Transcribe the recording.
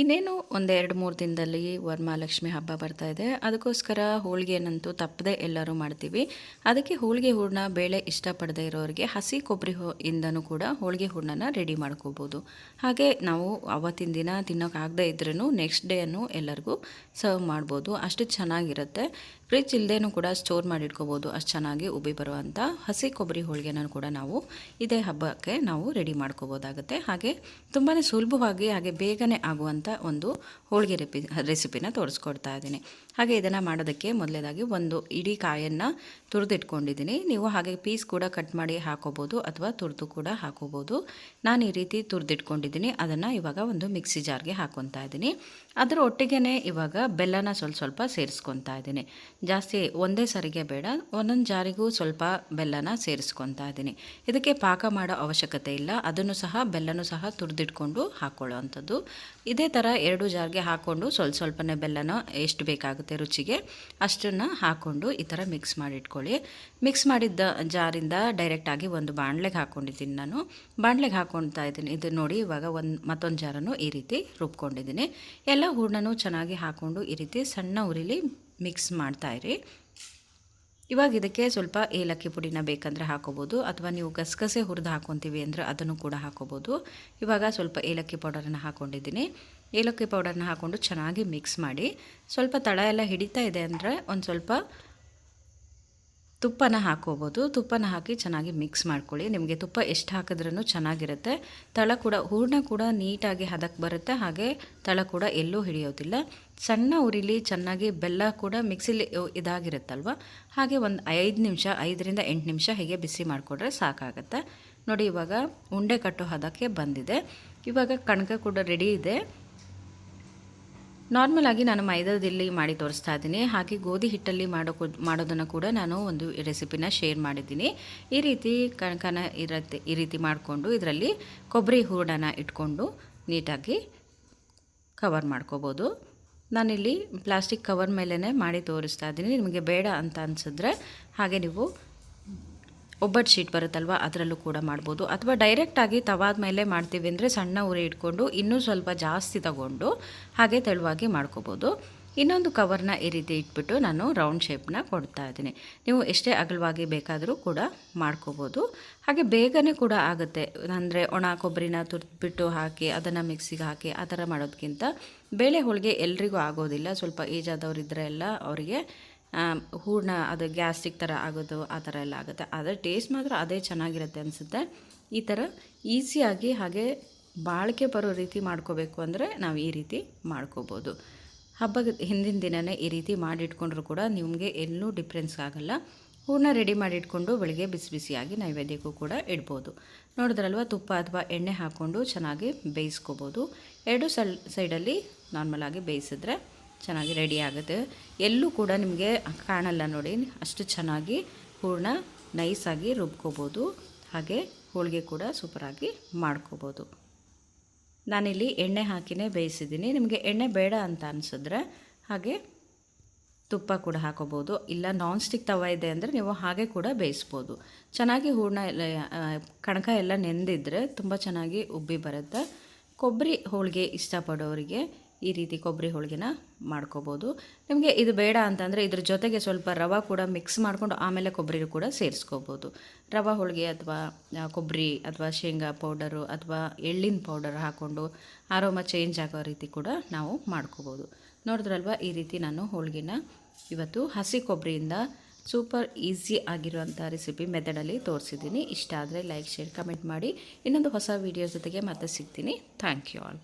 ಇನ್ನೇನು ಒಂದೆರಡು ಮೂರು ದಿನದಲ್ಲಿ ವರಮಹಾಲಕ್ಷ್ಮಿ ಹಬ್ಬ ಬರ್ತಾ ಇದೆ. ಅದಕ್ಕೋಸ್ಕರ ಹೋಳಿಗೆನಂತೂ ತಪ್ಪದೆ ಎಲ್ಲರೂ ಮಾಡ್ತೀವಿ. ಅದಕ್ಕೆ ಹೋಳಿಗೆ ಹೂರ್ಣ ಬೇಳೆ ಇಷ್ಟಪಡದೇ ಇರೋರಿಗೆ ಹಸಿ ಕೊಬ್ಬರಿ ಹೋ ಇಂದನೂ ಕೂಡ ಹೋಳಿಗೆ ಹೂರ್ಣನ ರೆಡಿ ಮಾಡ್ಕೋಬೋದು. ಹಾಗೆ ನಾವು ಅವತ್ತಿನ ದಿನ ತಿನ್ನೋಕ್ಕಾಗದೇ ಇದ್ರೂ ನೆಕ್ಸ್ಟ್ ಡೇನು ಎಲ್ಲರಿಗೂ ಸರ್ವ್ ಮಾಡ್ಬೋದು. ಅಷ್ಟು ಚೆನ್ನಾಗಿರುತ್ತೆ. ಫ್ರಿಜ್ ಇಲ್ಲದೇನೂ ಕೂಡ ಸ್ಟೋರ್ ಮಾಡಿಟ್ಕೋಬೋದು. ಅಷ್ಟು ಚೆನ್ನಾಗಿ ಉಬ್ಬಿ ಬರುವಂಥ ಹಸಿ ಕೊಬ್ಬರಿ ಹೋಳಿಗೆನ ಕೂಡ ನಾವು ಇದೇ ಹಬ್ಬಕ್ಕೆ ನಾವು ರೆಡಿ ಮಾಡ್ಕೋಬೋದಾಗುತ್ತೆ. ಹಾಗೆ ತುಂಬಾ ಸುಲಭವಾಗಿ ಹಾಗೆ ಬೇಗನೆ ಆಗುವಂಥ ಒಂದು ಹೋಳಿಗೆ ರೆಪಿ ರೆಸಿಪಿನ ತೋರಿಸ್ಕೊಡ್ತಾ ಇದ್ದೀನಿ. ಹಾಗೆ ಇದನ್ನು ಮಾಡೋದಕ್ಕೆ ಮೊದಲೇದಾಗಿ ಒಂದು ಇಡೀ ಕಾಯನ್ನು ತುರಿದಿಟ್ಕೊಂಡಿದ್ದೀನಿ. ನೀವು ಹಾಗೆ ಪೀಸ್ ಕೂಡ ಕಟ್ ಮಾಡಿ ಹಾಕೋಬೋದು ಅಥವಾ ತುರಿದು ಕೂಡ ಹಾಕೋಬೋದು. ನಾನು ಈ ರೀತಿ ತುರಿದಿಟ್ಕೊಂಡಿದ್ದೀನಿ. ಅದನ್ನು ಇವಾಗ ಒಂದು ಮಿಕ್ಸಿ ಜಾರ್ಗೆ ಹಾಕೊತಾ ಇದ್ದೀನಿ. ಅದರ ಒಟ್ಟಿಗೆ ಇವಾಗ ಬೆಲ್ಲನ ಸ್ವಲ್ಪ ಸ್ವಲ್ಪ ಸೇರಿಸ್ಕೊತಾ ಇದ್ದೀನಿ. ಜಾಸ್ತಿ ಒಂದೇ ಸರಿಗೆ ಬೇಡ, ಒಂದೊಂದು ಜಾರಿಗೂ ಸ್ವಲ್ಪ ಬೆಲ್ಲನ ಸೇರಿಸ್ಕೊತಾ ಇದ್ದೀನಿ ಇದಕ್ಕೆ ಪಾಕ ಮಾಡೋ ಅವಶ್ಯಕತೆ ಇಲ್ಲ, ಅದನ್ನು ಸಹ ಬೆಲ್ಲನೂ ಸಹ ತುರಿದಿಟ್ಕೊಂಡು ಹಾಕ್ಕೊಳ್ಳೋ ಅಂಥದ್ದು ಇದೇ ಥರ ಎರಡು ಜಾರಿಗೆ ಹಾಕ್ಕೊಂಡು ಸ್ವಲ್ಪ ಸ್ವಲ್ಪನೇ ಬೆಲ್ಲನ ಎಷ್ಟು ಬೇಕಾಗುತ್ತೆ ರುಚಿಗೆ ಅಷ್ಟನ್ನು ಹಾಕ್ಕೊಂಡು ಈ ಥರ ಮಿಕ್ಸ್ ಮಾಡಿಟ್ಕೊಳ್ಳಿ. ಮಿಕ್ಸ್ ಮಾಡಿದ್ದ ಜಾರಿಂದ ಡೈರೆಕ್ಟಾಗಿ ಒಂದು ಬಾಣಲೆಗೆ ಹಾಕ್ಕೊಂಡಿದ್ದೀನಿ ನಾನು. ಬಾಣಲೆಗೆ ಹಾಕ್ಕೊಳ್ತಾ ಇದ್ದೀನಿ ಇದು ನೋಡಿ ಇವಾಗ ಒಂದು ಮತ್ತೊಂದು ಜಾರನ್ನು ಈ ರೀತಿ ರುಬ್ಕೊಂಡಿದ್ದೀನಿ. ಎಲ್ಲ ಹೂರ್ಣನೂ ಚೆನ್ನಾಗಿ ಹಾಕ್ಕೊಂಡು ಈ ರೀತಿ ಸಣ್ಣ ಉರಿಲಿ ಮಿಕ್ಸ್ ಮಾಡ್ತಾಯಿರಿ. ಇವಾಗ ಇದಕ್ಕೆ ಸ್ವಲ್ಪ ಏಲಕ್ಕಿ ಪುಡಿನ ಬೇಕಂದರೆ ಹಾಕೋಬೋದು, ಅಥವಾ ನೀವು ಗಸಗಸೆ ಹುರಿದು ಹಾಕ್ಕೊತೀವಿ ಅಂದರೆ ಅದನ್ನು ಕೂಡ ಹಾಕೋಬೋದು. ಇವಾಗ ಸ್ವಲ್ಪ ಏಲಕ್ಕಿ ಪೌಡರನ್ನು ಹಾಕ್ಕೊಂಡಿದ್ದೀನಿ ಏಲಕ್ಕಿ ಪೌಡರ್ನ ಹಾಕ್ಕೊಂಡು ಚೆನ್ನಾಗಿ ಮಿಕ್ಸ್ ಮಾಡಿ ಸ್ವಲ್ಪ ತಳ ಎಲ್ಲ ಹಿಡಿತಾ ಇದೆ ಅಂದರೆ ಒಂದು ಸ್ವಲ್ಪ ತುಪ್ಪನ ಹಾಕೋಬೋದು. ತುಪ್ಪನ ಹಾಕಿ ಚೆನ್ನಾಗಿ ಮಿಕ್ಸ್ ಮಾಡ್ಕೊಳ್ಳಿ. ನಿಮಗೆ ತುಪ್ಪ ಎಷ್ಟು ಹಾಕಿದ್ರೂ ಚೆನ್ನಾಗಿರುತ್ತೆ. ತಳ ಕೂಡ, ಹೂರ್ಣ ಕೂಡ ನೀಟಾಗಿ ಹದಕ್ಕೆ ಬರುತ್ತೆ. ಹಾಗೆ ತಳ ಕೂಡ ಎಲ್ಲೂ ಹಿಡಿಯೋದಿಲ್ಲ. ಸಣ್ಣ ಉರಿಲಿ ಚೆನ್ನಾಗಿ ಬೆಲ್ಲ ಕೂಡ ಮಿಕ್ಸಿಲಿ ಇದಾಗಿರುತ್ತಲ್ವ? ಹಾಗೆ ಒಂದು ಐದು ನಿಮಿಷ, ಐದರಿಂದ ಎಂಟು ನಿಮಿಷ ಹೀಗೆ ಬಿಸಿ ಮಾಡಿಕೊಡ್ರೆ ಸಾಕಾಗುತ್ತೆ. ನೋಡಿ ಇವಾಗ ಉಂಡೆ ಕಟ್ಟೋ ಹದಕ್ಕೆ ಬಂದಿದೆ. ಇವಾಗ ಕಣಕ ಕೂಡ ರೆಡಿ ಇದೆ. ನಾರ್ಮಲ್ ಆಗಿ ನಾನು ಮೈದಾದಲ್ಲಿ ಮಾಡಿ ತೋರಿಸ್ತಾ ಇದ್ದೀನಿ. ಹಾಗೆ ಗೋಧಿ ಹಿಟ್ಟಲ್ಲಿ ಮಾಡೋ ಮಾಡೋದನ್ನು ಕೂಡ ನಾನು ಒಂದು ರೆಸಿಪಿನ ಶೇರ್ ಮಾಡಿದ್ದೀನಿ. ಈ ರೀತಿ ಕಣಕನ ಇರತ್ತೆ, ಈ ರೀತಿ ಮಾಡಿಕೊಂಡು ಇದರಲ್ಲಿ ಕೊಬ್ಬರಿ ಹೂರ್ಣನ ಇಟ್ಕೊಂಡು ನೀಟಾಗಿ ಕವರ್ ಮಾಡ್ಕೋಬೋದು. ನಾನಿಲ್ಲಿ ಪ್ಲಾಸ್ಟಿಕ್ ಕವರ್ ಮೇಲೇ ಮಾಡಿ ತೋರಿಸ್ತಾ ಇದ್ದೀನಿ. ನಿಮಗೆ ಬೇಡ ಅಂತ ಅನಿಸಿದ್ರೆ ಹಾಗೆ ನೀವು ಒಬ್ಬಟ್ಟು ಶೀಟ್ ಬರುತ್ತಲ್ವ, ಅದರಲ್ಲೂ ಕೂಡ ಮಾಡ್ಬೋದು. ಅಥವಾ ಡೈರೆಕ್ಟಾಗಿ ತವಾದ ಮೇಲೆ ಮಾಡ್ತೀವಿ ಅಂದರೆ ಸಣ್ಣ ಉರಿ ಇಟ್ಕೊಂಡು ಇನ್ನೂ ಸ್ವಲ್ಪ ಜಾಸ್ತಿ ತಗೊಂಡು ಹಾಗೆ ತೆಳುವಾಗಿ ಮಾಡ್ಕೋಬೋದು. ಇನ್ನೊಂದು ಕವರ್ನ ಈ ರೀತಿ ಇಟ್ಬಿಟ್ಟು ನಾನು ರೌಂಡ್ ಶೇಪ್ನ ಕೊಡ್ತಾ ಇದ್ದೀನಿ. ನೀವು ಎಷ್ಟೇ ಅಗಲವಾಗಿ ಬೇಕಾದರೂ ಕೂಡ ಮಾಡ್ಕೋಬೋದು. ಹಾಗೆ ಬೇಗನೆ ಕೂಡ ಆಗುತ್ತೆ. ಅಂದರೆ ಒಣ ಕೊಬ್ಬರಿನ ತುರ್ದ್ಬಿಟ್ಟು ಹಾಕಿ, ಅದನ್ನು ಮಿಕ್ಸಿಗೆ ಹಾಕಿ ಆ ಥರ ಮಾಡೋದಕ್ಕಿಂತ ಬೇಳೆ ಹೋಳಿಗೆ ಎಲ್ರಿಗೂ ಆಗೋದಿಲ್ಲ. ಸ್ವಲ್ಪ ಏಜ್ ಆದವರಿದ್ದರೆ ಎಲ್ಲ ಅವರಿಗೆ ಹೂರ್ಣ ಅದು ಗ್ಯಾಸ್ಟಿಕ್ ಥರ ಆಗೋದು, ಆ ಥರ ಎಲ್ಲ ಆಗುತ್ತೆ. ಆದರೆ ಟೇಸ್ಟ್ ಮಾತ್ರ ಅದೇ ಚೆನ್ನಾಗಿರುತ್ತೆ ಅನಿಸುತ್ತೆ. ಈ ಥರ ಈಸಿಯಾಗಿ ಹಾಗೆ ಬಾಳಿಕೆ ಬರೋ ರೀತಿ ಮಾಡ್ಕೋಬೇಕು ಅಂದರೆ ನಾವು ಈ ರೀತಿ ಮಾಡ್ಕೋಬೋದು. ಹಬ್ಬದ ಹಿಂದಿನ ದಿನವೇ ಈ ರೀತಿ ಮಾಡಿಟ್ಕೊಂಡ್ರೂ ಕೂಡ ನಿಮಗೆ ಎಲ್ಲೂ ಡಿಫ್ರೆನ್ಸ್ ಆಗೋಲ್ಲ. ಹೂರ್ಣ ರೆಡಿ ಮಾಡಿಟ್ಕೊಂಡು ಬೆಳಿಗ್ಗೆ ಬಿಸಿ ಬಿಸಿಯಾಗಿ ನೈವೇದ್ಯಕ್ಕೂ ಕೂಡ ಇಡ್ಬೋದು. ನೋಡಿದ್ರಲ್ವ, ತುಪ್ಪ ಅಥವಾ ಎಣ್ಣೆ ಹಾಕ್ಕೊಂಡು ಚೆನ್ನಾಗಿ ಬೇಯಿಸ್ಕೋಬೋದು. ಎರಡು ಸಲ್ ಸೈಡಲ್ಲಿ ನಾರ್ಮಲಾಗಿ ಬೇಯಿಸಿದ್ರೆ ಚೆನ್ನಾಗಿ ರೆಡಿ ಆಗುತ್ತೆ. ಎಲ್ಲೂ ಕೂಡ ನಿಮಗೆ ಕಾಣಲ್ಲ ನೋಡಿ, ಅಷ್ಟು ಚೆನ್ನಾಗಿ ಹೂರ್ಣ ನೈಸಾಗಿ ರುಬ್ಕೋಬೋದು. ಹಾಗೆ ಹೋಳಿಗೆ ಕೂಡ ಸೂಪರಾಗಿ ಮಾಡ್ಕೋಬೋದು. ನಾನಿಲ್ಲಿ ಎಣ್ಣೆ ಹಾಕಿನೇ ಬೇಯಿಸಿದ್ದೀನಿ. ನಿಮಗೆ ಎಣ್ಣೆ ಬೇಡ ಅಂತ ಅನಿಸಿದ್ರೆ ಹಾಗೆ ತುಪ್ಪ ಕೂಡ ಹಾಕೋಬೋದು. ಇಲ್ಲ ನಾನ್ ಸ್ಟಿಕ್ ತವ ಇದೆ ಅಂದರೆ ನೀವು ಹಾಗೆ ಕೂಡ ಬೇಯಿಸ್ಬೋದು. ಚೆನ್ನಾಗಿ ಹೂರ್ಣ ಎಲ್ಲ ಕಣಕ ಎಲ್ಲ ನೆಂದಿದ್ರೆ ತುಂಬ ಚೆನ್ನಾಗಿ ಉಬ್ಬಿ ಬರುತ್ತೆ. ಕೊಬ್ಬರಿ ಹೋಳಿಗೆ ಇಷ್ಟಪಡೋರಿಗೆ ಈ ರೀತಿ ಕೊಬ್ಬರಿ ಹೋಳಿಗೆನ ಮಾಡ್ಕೋಬೋದು. ನಿಮಗೆ ಇದು ಬೇಡ ಅಂತಂದರೆ ಇದ್ರ ಜೊತೆಗೆ ಸ್ವಲ್ಪ ರವೆ ಕೂಡ ಮಿಕ್ಸ್ ಮಾಡಿಕೊಂಡು ಆಮೇಲೆ ಕೊಬ್ಬರಿ ಕೂಡ ಸೇರಿಸ್ಕೋಬೋದು. ರವೆ ಹೋಳಿಗೆ ಅಥವಾ ಕೊಬ್ಬರಿ ಅಥವಾ ಶೇಂಗಾ ಪೌಡರು ಅಥವಾ ಎಳ್ಳಿನ ಪೌಡರ್ ಹಾಕ್ಕೊಂಡು ಆರೋಮ ಚೇಂಜ್ ಆಗೋ ರೀತಿ ಕೂಡ ನಾವು ಮಾಡ್ಕೋಬೋದು. ನೋಡಿದ್ರಲ್ವ? ಈ ರೀತಿ ನಾನು ಹೋಳಿಗೆನ ಇವತ್ತು ಹಸಿ ಕೊಬ್ಬರಿಯಿಂದ ಸೂಪರ್ ಈಸಿ ಆಗಿರುವಂಥ ರೆಸಿಪಿ ಮೆಥಡಲ್ಲಿ ತೋರಿಸಿದ್ದೀನಿ. ಇಷ್ಟ ಆದರೆ ಲೈಕ್ ಶೇರ್ ಕಮೆಂಟ್ ಮಾಡಿ. ಇನ್ನೊಂದು ಹೊಸ ವೀಡಿಯೋ ಜೊತೆಗೆ ಮತ್ತೆ ಸಿಗ್ತೀನಿ. Thank you all